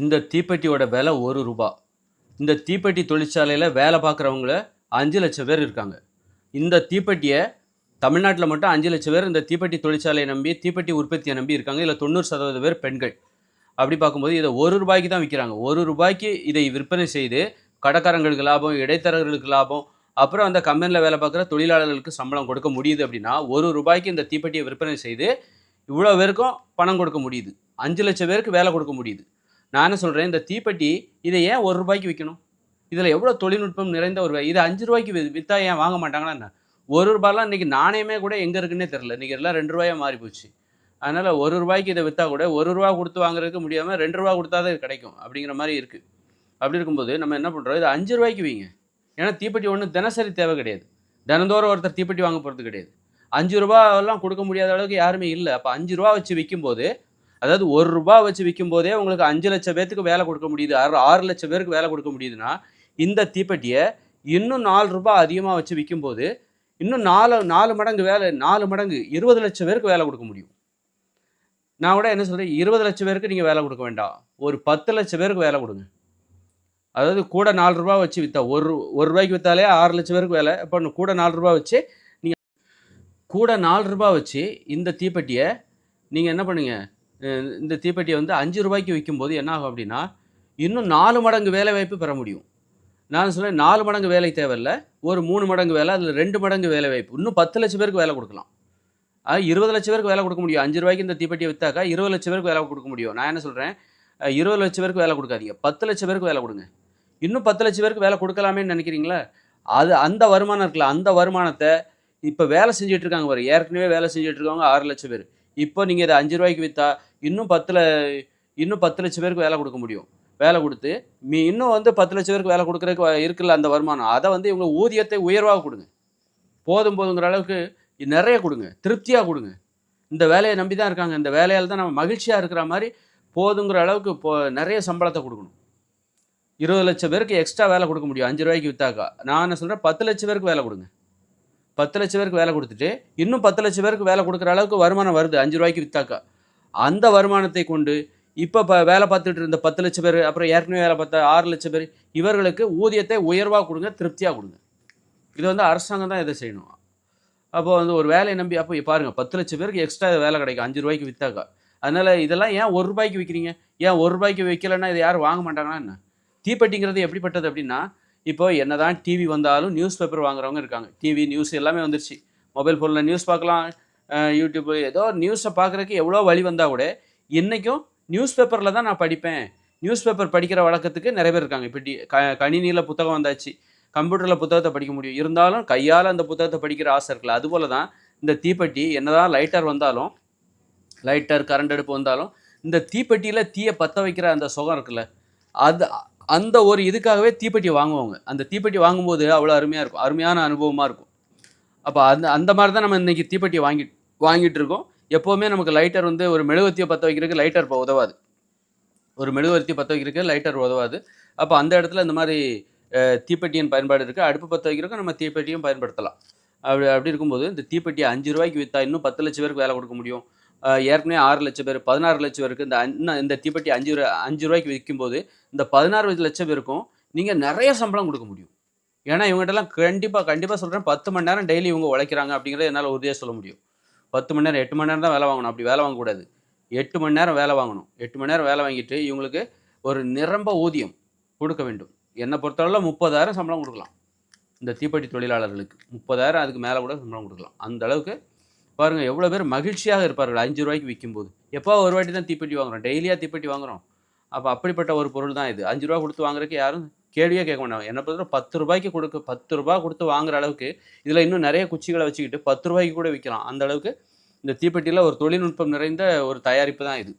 இந்த தீப்பெட்டியோட விலை ஒரு ரூபா. இந்த தீப்பெட்டி தொழிற்சாலையில் வேலை பார்க்குறவங்கள அஞ்சு லட்சம் பேர் இருக்காங்க. இந்த தீப்பெட்டியை தமிழ்நாட்டில் மட்டும் அஞ்சு லட்சம் பேர் இந்த தீப்பெட்டி தொழிற்சாலையை நம்பி தீப்பெட்டி உற்பத்தியை நம்பி இருக்காங்க. இதில் தொண்ணூறு சதவீத பேர் பெண்கள். அப்படி பார்க்கும்போது இதை ஒரு ரூபாய்க்கு தான் விற்கிறாங்க ஒரு ரூபாய்க்கு இதை விற்பனை செய்து கடைக்காரங்களுக்கு லாபம் இடைத்தரகர்களுக்கு லாபம் அப்புறம் அந்த கம்பெனியில் வேலை பார்க்குற தொழிலாளர்களுக்கு சம்பளம் கொடுக்க முடியுது அப்படின்னா ஒரு ரூபாய்க்கு இந்த தீப்பெட்டியை விற்பனை செய்து இவ்வளோ பேருக்கும் பணம் கொடுக்க முடியுது. அஞ்சு லட்சம் பேருக்கு வேலை கொடுக்க முடியுது. நான் என்ன சொல்கிறேன் இந்த தீப்பெட்டி இதை ஏன் ஒரு ரூபாய்க்கு விற்கணும் இதில் எவ்வளோ தொழில்நுட்பம் நிறைந்த ஒரு இது அஞ்சு ரூபாய்க்கு விற்றா ஏன் வாங்க மாட்டாங்கன்னா என்ன? ஒரு ரூபாயெலாம் இன்றைக்கி நாணயமே கூட எங்கே இருக்குன்னே தெரில. இன்றைக்கி எல்லாம் ரெண்டு ரூபாயாக மாறி போச்சு அதனால் ஒரு ரூபாய்க்கு இதை விற்றா கூட ஒரு ரூபா கொடுத்து வாங்குறதுக்கு முடியாமல் ரெண்டு ரூபா கொடுத்தா தான் கிடைக்கும் அப்படிங்கிற மாதிரி இருக்குது அப்படி இருக்கும்போது நம்ம என்ன பண்ணுறோம் இது அஞ்சு ரூபாய்க்கு வைங்க. ஏன்னா தீப்பெட்டி ஒன்றும் தினசரி தேவை கிடையாது. தினந்தோறும் ஒருத்தர் தீப்பெட்டி வாங்க போகிறது கிடையாது. அஞ்சு ரூபா எல்லாம் கொடுக்க முடியாத அளவுக்கு யாருமே இல்லை. அப்போ அஞ்சு ரூபா வச்சு விற்கும்போது அதாவது ஒரு ரூபா வச்சு விற்கும் போதே உங்களுக்கு அஞ்சு லட்சம் பேர்த்துக்கு வேலை கொடுக்க முடியுது. ஆறு ஆறு லட்சம் பேருக்கு வேலை கொடுக்க முடியுதுன்னா இந்த தீப்பெட்டியை இன்னும் நாலு ரூபாய் அதிகமாக வச்சு விற்கும்போது இன்னும் நாலு நாலு மடங்கு வேலை நாலு மடங்கு இருபது லட்சம் பேருக்கு வேலை கொடுக்க முடியும். நான் கூட என்ன சொல்கிறேன் இருபது லட்சம் பேருக்கு நீங்கள் வேலை கொடுக்க வேண்டாம். ஒரு பத்து லட்சம் பேருக்கு வேலை கொடுங்க. அதாவது கூட நாலு ரூபா வச்சு விற்றா ஒரு ஒரு ரூபாய்க்கு விற்றாலே ஆறு லட்சம் பேருக்கு வேலை. இப்போ கூட நாலு ரூபா வச்சு நீங்கள் கூட நாலு ரூபா வச்சு இந்த தீப்பெட்டியை நீங்கள் என்ன பண்ணுங்கள் இந்த தீப்பெட்டியை வந்து அஞ்சு ரூபாய்க்கு விற்கும்போது என்ன ஆகும் அப்படின்னா இன்னும் நாலு மடங்கு வேலை வாய்ப்பு பெற முடியும். நான் சொல்கிறேன் நாலு மடங்கு வேலை தேவையில்ல. ஒரு மூணு மடங்கு வேலை அதில் ரெண்டு மடங்கு வேலை வாய்ப்பு. இன்னும் பத்து லட்சம் பேருக்கு வேலை கொடுக்கலாம். இருபது லட்சம் பேருக்கு வேலை கொடுக்க முடியும். அஞ்சு ரூபாய்க்கு இந்த தீப்பெட்டியை விற்றாக்கா இருபது லட்சம் பேருக்கு வேலை கொடுக்க முடியும். நான் என்ன சொல்கிறேன் இருபது லட்சம் பேருக்கு வேலை கொடுக்காதீங்க. பத்து லட்சம் பேருக்கு வேலை கொடுங்க. இன்னும் பத்து லட்சம் பேருக்கு வேலை கொடுக்கலாமேன்னு நினைக்கிறீங்களா? அது அந்த வருமானம் இருக்குல்ல அந்த வருமானத்தை இப்போ வேலை செஞ்சுட்டு இருக்காங்க பாரு. ஏற்கனவே வேலை செஞ்சுட்டு இருக்கவங்க ஆறு லட்சம் பேர். இப்போ நீங்கள் இதை அஞ்சு ரூபாய்க்கு விற்றா இன்னும் பத்தில் இன்னும் பத்து லட்சம் பேருக்கு வேலை கொடுக்க முடியும். வேலை கொடுத்து மீ இன்னும் வந்து பத்து லட்சம் பேருக்கு வேலை கொடுக்குறதுக்கு வ- இருக்குல்ல அந்த வருமானம். அதை வந்து இவங்க ஊதியத்தை உயர்வாக கொடுங்க. போதும் போதுங்கிற அளவுக்கு நிறைய கொடுங்க. திருப்தியாக கொடுங்க. இந்த வேலையை நம்பி தான் இருக்காங்க. இந்த வேலையால் தான் நம்ம மகிழ்ச்சியாக இருக்கிற மாதிரி போதுங்கிற அளவுக்கு இப்போ நிறைய சம்பளத்தை கொடுக்கணும். இருபது லட்சம் பேருக்கு எக்ஸ்ட்ரா வேலை கொடுக்க முடியும். அஞ்சு ரூபாய்க்கு விற்றாக்கா நான் என்ன சொல்கிறேன் பத்து லட்சம் பேருக்கு வேலை கொடுங்க. பத்து லட்சம் பேருக்கு வேலை கொடுத்துட்டு இன்னும் பத்து லட்சம் பேருக்கு வேலை கொடுக்குற அளவுக்கு வருமானம் வருது. அஞ்சு ரூபாய்க்கு விற்றாக்கா அந்த வருமானத்தை கொண்டு இப்போ இப்போ வேலை பார்த்துட்டு இருந்த பத்து லட்சம் பேர் அப்புறம் ஏற்கனவே வேலை பார்த்த ஆறு லட்சம் பேர் இவர்களுக்கு ஊதியத்தை உயர்வாக கொடுங்க திருப்தியாக கொடுங்க. இது வந்து அரசாங்கம் தான் இதை செய்யணும். அப்போ வந்து ஒரு வேலையை நம்பி அப்போ பாருங்கள் பத்து லட்சம் பேருக்கு எக்ஸ்ட்ரா வேலை கிடைக்கும் அஞ்சு ரூபாய்க்கு விற்றாக்கா அதனால் இதெல்லாம் ஏன் ஒரு ரூபாய்க்கு விற்கிறீங்க ஏன் ஒரு ரூபாய்க்கு விற்கலைன்னா இதை யாரும் வாங்க மாட்டாங்கன்னா என்ன? தீப்பெட்டிங்கிறது எப்படிப்பட்டது அப்படின்னா இப்போ என்னதான் டிவி வந்தாலும் நியூஸ் பேப்பர் வாங்குறவங்க இருக்காங்க. டிவி நியூஸ் எல்லாமே வந்துருச்சு. மொபைல் ஃபோனில் நியூஸ் பார்க்கலாம். யூடியூப்பு ஏதோ நியூஸை பார்க்குறதுக்கு எவ்வளோ வழி வந்தால் கூட இன்றைக்கும் நியூஸ் பேப்பரில் தான் நான் படிப்பேன். நியூஸ் பேப்பர் படிக்கிற வழக்கத்துக்கு நிறைய பேர் இருக்காங்க. இப்படி க கணினியில் புத்தகம் வந்தாச்சு கம்ப்யூட்டரில் புத்தகத்தை படிக்க முடியும். இருந்தாலும் கையால் அந்த புத்தகத்தை படிக்கிற ஆசை இருக்குல்ல அதுபோல தான் இந்த தீப்பெட்டி என்னதான் லைட்டர் வந்தாலும் லைட்டர் கரண்ட் அடுப்பு வந்தாலும் இந்த தீப்பெட்டியில் தீயை பற்ற வைக்கிற அந்த சுகம் இருக்குல்ல அது அந்த ஒரு இதுக்காகவே தீப்பெட்டி வாங்குவாங்க. அந்த தீப்பெட்டி வாங்கும்போது அவ்வளோ அருமையாக இருக்கும். அருமையான அனுபவமாக இருக்கும். அப்போ அந்த அந்த மாதிரி தான் நம்ம இன்றைக்கி தீப்பெட்டி வாங்கி வாங்கிட்டு இருக்கோம் எப்போவுமே நமக்கு லைட்டர் வந்து ஒரு மெழுகுவர்த்தியை பற்ற வைக்கிறதுக்கு லைட்டர் இப்போ உதவாது. ஒரு மெழுகுவர்த்தி பற்ற வைக்கிறதுக்கு லைட்டர் உதவாது. அப்போ அந்த இடத்துல இந்த மாதிரி தீப்பெட்டியின் பயன்பாடு இருக்குது அடுப்பு பற்ற வைக்கிறதுக்கு நம்ம தீப்பெட்டியும் பயன்படுத்தலாம். அப்படி அப்படி இருக்கும்போது இந்த தீப்பெட்டியை அஞ்சு ரூபாய்க்கு விற்றா இன்னும் பத்து லட்சம் பேருக்கு வேலை கொடுக்க முடியும். ஏற்கனவே ஆறு லட்சம் பேர் பதினாறு லட்சம் பேருக்கு இந்த இன்னும் இந்த தீப்பெட்டி அஞ்சு ரூபா அஞ்சு ரூபாய்க்கு விற்கும்போது இந்த பதினாறு லட்சம் பேருக்கும் நீங்கள் நிறைய சம்பளம் கொடுக்க முடியும். ஏன்னா இவங்ககிட்டலாம் கண்டிப்பாக கண்டிப்பாக சொல்கிறேன் பத்து மணி நேரம் டெய்லி இவங்க உழைக்கிறாங்க அப்படிங்கிறத என்னால் உறுதியாக சொல்ல முடியும். பத்து மணி நேரம் எட்டு மணி நேரம் தான் வேலை வாங்கணும். அப்படி வேலை வாங்கக்கூடாது. எட்டு மணி நேரம் வேலை வாங்கணும். எட்டு மணி நேரம் வேலை வாங்கிட்டு இவங்களுக்கு ஒரு நிரம்ப ஊதியம் கொடுக்க வேண்டும். என்னை பொறுத்தளவில் முப்பதாயிரம் சம்பளம் கொடுக்கலாம். இந்த தீப்பெட்டி தொழிலாளர்களுக்கு முப்பதாயிரம் அதுக்கு மேலே கூட சம்பளம் கொடுக்கலாம். அந்த அளவுக்கு பாருங்கள் எவ்வளோ பேர் மகிழ்ச்சியாக இருப்பார்கள். அஞ்சு ரூபாய்க்கு விற்கும்போது எப்போ ஒரு வாட்டி தான் தீப்பெட்டி வாங்குறோம்? டெய்லியாக தீப்பெட்டி வாங்குறோம். அப்போ அப்படிப்பட்ட ஒரு பொருள் தான் இது. அஞ்சு ரூபா கொடுத்து வாங்குறதுக்கு யாரும் கேள்வியே கேட்க மாட்டாங்க. என்ன பொறுத்தவரை பத்து ரூபாய்க்கு கொடுக்க பத்து ரூபாய் கொடுத்து வாங்குற அளவுக்கு இதில் இன்னும் நிறைய குச்சிகளை வச்சுக்கிட்டு பத்து ரூபாய்க்கு கூட விற்கலாம் அந்த அளவுக்கு இந்த தீப்பெட்டியில் ஒரு தொழில்நுட்பம் நிறைந்த ஒரு தயாரிப்பு தான் இது.